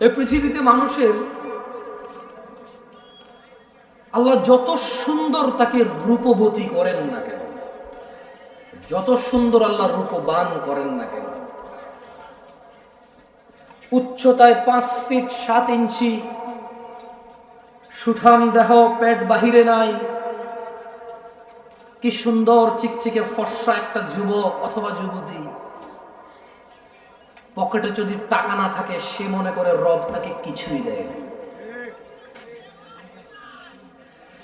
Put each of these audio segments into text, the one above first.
এই পৃথিবীতে মানুষের আল্লাহ যত সুন্দর তাকে রূপবতী করেন না কেন? যত সুন্দর আল্লাহ রূপবান করেন না কেন? উচ্চতায় পাঁচ ফিট সাত ইঞ্চি, সুঠাম দেহ, পেট বাহিরে নাই। কি সুন্দর চিকচিকে ফর্সা একটা যুবক অথবা যুবতী। পকেটে যদি টাকা না থাকে, সে মনে করে রব তাকে কিছুই দেয় না।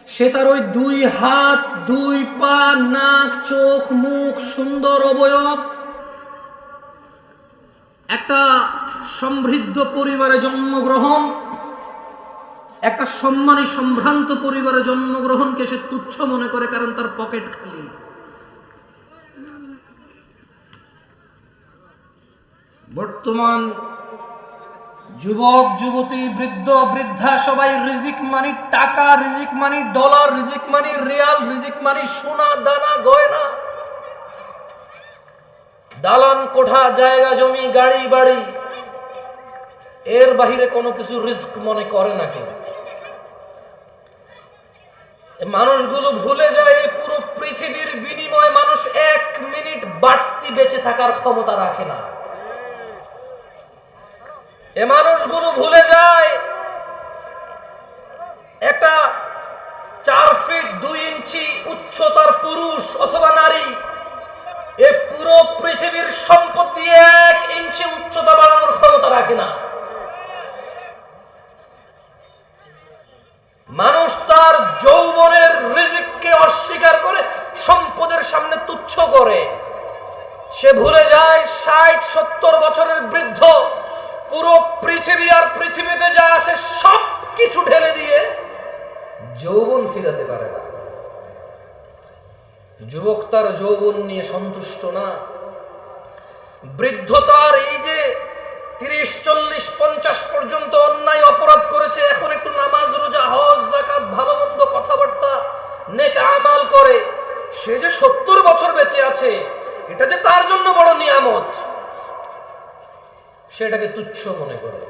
সে তার ওই দুই হাত, দুই পা, নাক, চোখ, মুখ, সুন্দর অবয়ব, একটা সমৃদ্ধ পরিবারে জন্মগ্রহণ, একটা সম্মানী সম্ভ্রান্ত পরিবারে জন্মগ্রহণকে সে তুচ্ছ মনে করে কারণ তার পকেট খালি। বর্তমান যুবক, যুবতী, বৃদ্ধ, বৃদ্ধা, সবাই রিজিক মানি, টাকা রিজিক মানি, ডলার রিজিক মানি, রিয়াল রিজিক মানি, সোনা, দানা, গয়না। দালান, কোঠা, জায়গা, জমি, গাড়ি, বাড়ি, এর বাহিরে কোনো কিছু রিস্ক মনে করে না কেউ। মানুষগুলো ভুলে যায়, এই পুরো পৃথিবীর বিনিময়ে মানুষ এক মিনিট বাড়তি বেঁচে থাকার ক্ষমতা রাখে না। এ মানুষগুলো ভুলে যায়। একটা চার ফিট দুই ইঞ্চি উচ্চতার পুরুষ অথবা নারী, এ পুরো পৃথিবীর সম্পত্তি এক ইঞ্চি উচ্চতা বাড়ানোর ক্ষমতা রাখে না। মানুষ তার যৌবনের রিজিককে অস্বীকার করে সম্পদের সামনে তুচ্ছ করে। সে ভুলে যায় ষাট, সত্তর বছরের বৃদ্ধ পৃথিবী আর পৃথিবীতে যা আছে সব কিছু ঢেলে দিয়ে যৌবন ফিরাতে পারে না। যুবক তার যৌবন নিয়ে সন্তুষ্ট না। বৃদ্ধতার এই যে তিরিশ, চল্লিশ, পঞ্চাশ পর্যন্ত অন্যায় অপরাধ করেছে, এখন একটু নামাজ, রোজা, হজ জাকাত ভালো মন্দ কথাবার্তা, নেক আমাল করে, সে যে সত্তর বছর বেঁচে আছে, এটা যে তার জন্য বড় নিয়ামত। সেটাকে তুচ্ছ মনে করে।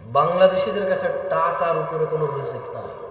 বাংলাদেশিদের কাছে টাকার উপরে কোনো রিজিক নাই।